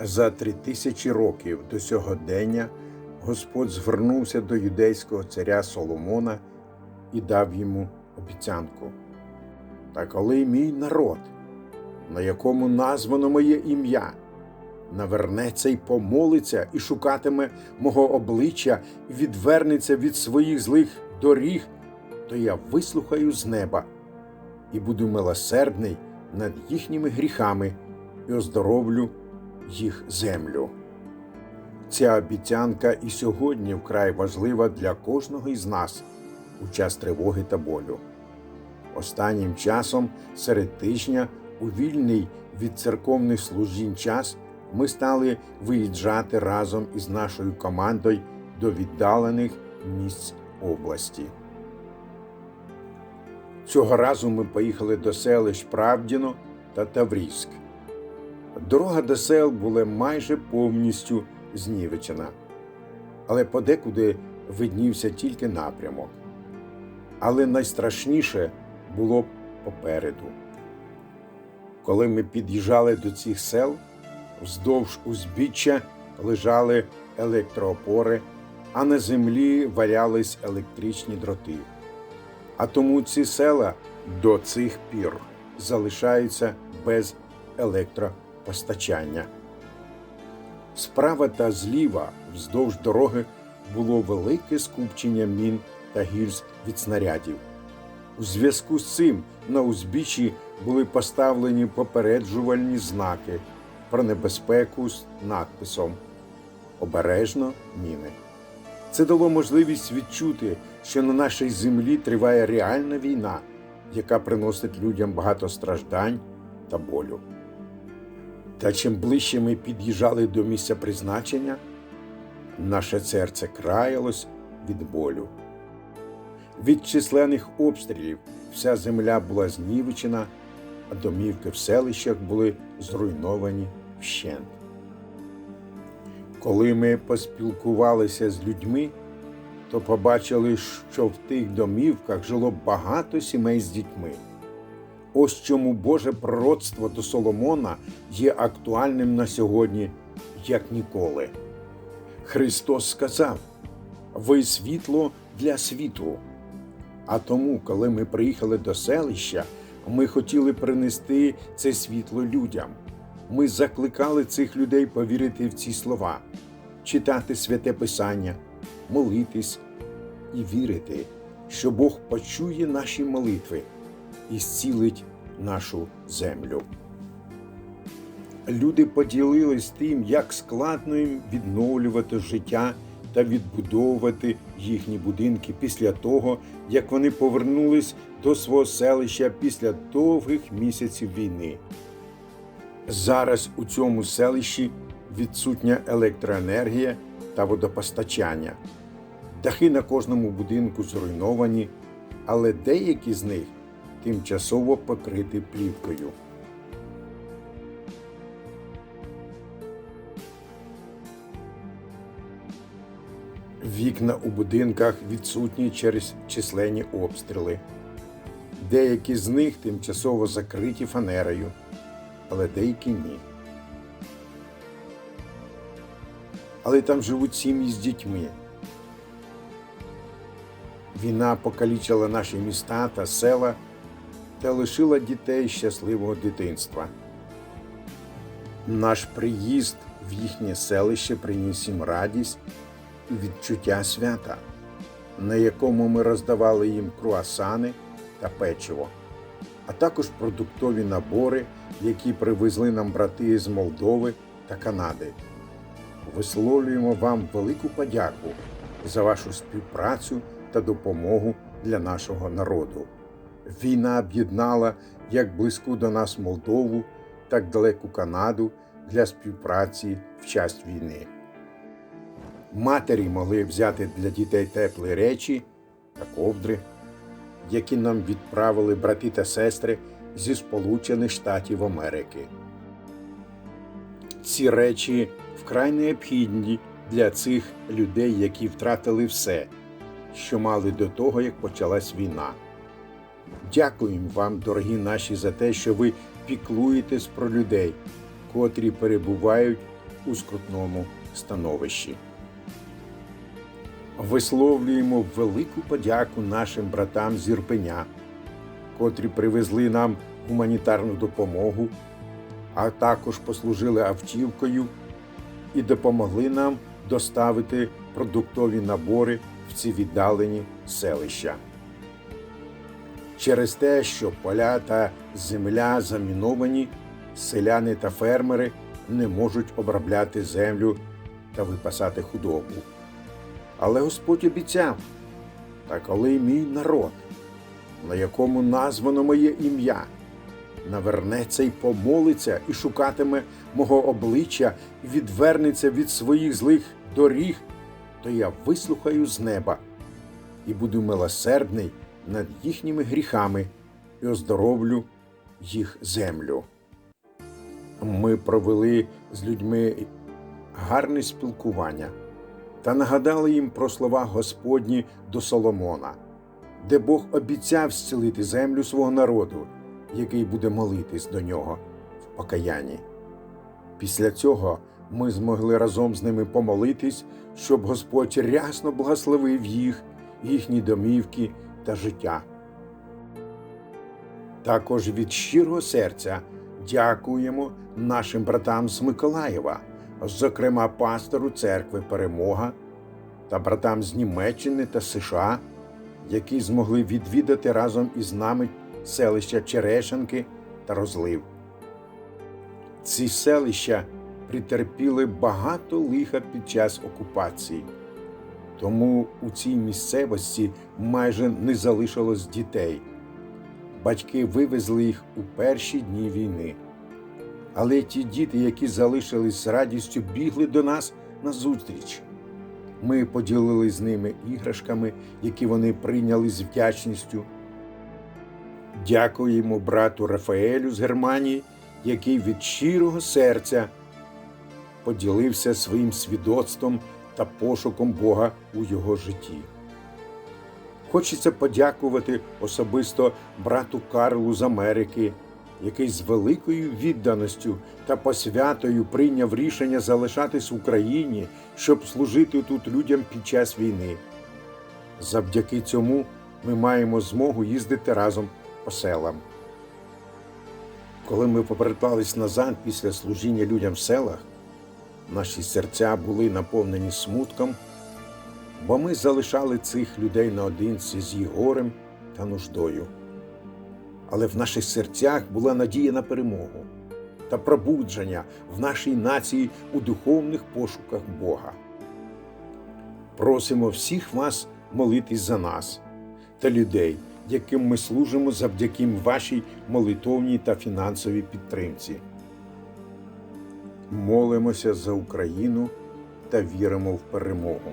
За три тисячі років до сьогодення Господь звернувся до юдейського царя Соломона і дав йому обіцянку. Та коли мій народ, на якому названо моє ім'я, навернеться й помолиться і шукатиме мого обличчя, і відвернеться від своїх злих доріг, то я вислухаю з неба і буду милосердний над їхніми гріхами і оздоровлю їх землю. Ця обіцянка і сьогодні вкрай важлива для кожного із нас у час тривоги та болю. Останнім часом серед тижня у вільний від церковних служінь час ми стали виїжджати разом із нашою командою до віддалених місць області. Цього разу ми поїхали до селищ Правдіно та Таврійськ. Дорога до сел була майже повністю знівечена, але подекуди виднівся тільки напрямок. Але найстрашніше було попереду. Коли ми під'їжджали до цих сел, вздовж узбіччя лежали електроопори, а на землі валялись електричні дроти. А тому ці села до цих пір залишаються без електропостачання. Справа та зліва вздовж дороги було велике скупчення мін та гільз від снарядів. У зв'язку з цим на узбіччі були поставлені попереджувальні знаки про небезпеку з надписом Обережно міни. Це дало можливість відчути, що на нашій землі триває реальна війна, яка приносить людям багато страждань та болю. Та чим ближче ми під'їжджали до місця призначення, наше серце краялось від болю. Від численних обстрілів вся земля була знівечена, а домівки в селищах були зруйновані вщент. Коли ми поспілкувалися з людьми, то побачили, що в тих домівках жило багато сімей з дітьми. Ось чому Боже пророцтво до Соломона є актуальним на сьогодні, як ніколи. Христос сказав: Ви світло для світу. А тому, коли ми приїхали до селища, ми хотіли принести це світло людям. Ми закликали цих людей повірити в ці слова, читати святе Писання, молитись і вірити, що Бог почує наші молитви і зцілить нашу землю. Люди поділились тим, як складно їм відновлювати життя та відбудовувати їхні будинки після того, як вони повернулись до свого селища після довгих місяців війни. Зараз у цьому селищі відсутня електроенергія та водопостачання. Дахи на кожному будинку зруйновані, але деякі з них тимчасово покриті плівкою. Вікна у будинках відсутні через численні обстріли. Деякі з них тимчасово закриті фанерою, але деякі ні. Але там живуть сім'ї з дітьми. Війна покалічила наші міста та села та лишила дітей щасливого дитинства. Наш приїзд в їхнє селище приніс їм радість і відчуття свята, на якому ми роздавали їм круасани та печиво, а також продуктові набори, які привезли нам брати з Молдови та Канади. Висловлюємо вам велику подяку за вашу співпрацю та допомогу для нашого народу. Війна об'єднала як близьку до нас Молдову, так далеку Канаду для співпраці в час війни. Матері могли взяти для дітей теплі речі та ковдри, які нам відправили брати та сестри зі Сполучених Штатів Америки. Ці речі вкрай необхідні для цих людей, які втратили все, що мали до того, як почалась війна. Дякуємо вам, дорогі наші, за те, що ви піклуєтесь про людей, котрі перебувають у скрутному становищі. Висловлюємо велику подяку нашим братам з Ірпеня, котрі привезли нам гуманітарну допомогу, а також послужили автівкою і допомогли нам доставити продуктові набори в ці віддалені селища. Через те, що поля та земля заміновані, селяни та фермери не можуть обробляти землю та випасати худобу. Але Господь обіцяв, та коли мій народ, на якому названо моє ім'я, навернеться й помолиться і шукатиме мого обличчя відвернеться від своїх злих доріг, то я вислухаю з неба і буду милосердний над їхніми гріхами і оздоровлю їх землю. Ми провели з людьми гарне спілкування та нагадали їм про слова Господні до Соломона, де Бог обіцяв зцілити землю свого народу, який буде молитись до нього в покаянні. Після цього ми змогли разом з ними помолитись, щоб Господь рясно благословив їх, їхні домівки та життя. Також від щирого серця дякуємо нашим братам з Миколаєва, зокрема пастору церкви Перемога та братам з Німеччини та США, які змогли відвідати разом із нами селища Черешенки та Розлив. Ці селища притерпіли багато лиха під час окупації, тому у цій місцевості майже не залишилось дітей. Батьки вивезли їх у перші дні війни. Але ті діти, які залишились з радістю, бігли до нас на зустріч. Ми поділились з ними іграшками, які вони прийняли з вдячністю. Дякуємо брату Рафаелю з Германії, який від щирого серця поділився своїм свідоцтвом та пошуком Бога у його житті. Хочеться подякувати особисто брату Карлу з Америки, який з великою відданістю та посвятою прийняв рішення залишатись в Україні, щоб служити тут людям під час війни. Завдяки цьому ми маємо змогу їздити разом по селам. Коли ми повертались назад після служіння людям в селах, наші серця були наповнені смутком, бо ми залишали цих людей наодинці з їх горем та нуждою. Але в наших серцях була надія на перемогу та пробудження в нашій нації у духовних пошуках Бога. Просимо всіх вас молитись за нас та людей, яким ми служимо завдяки вашій молитовній та фінансовій підтримці. Молимося за Україну та віримо в перемогу.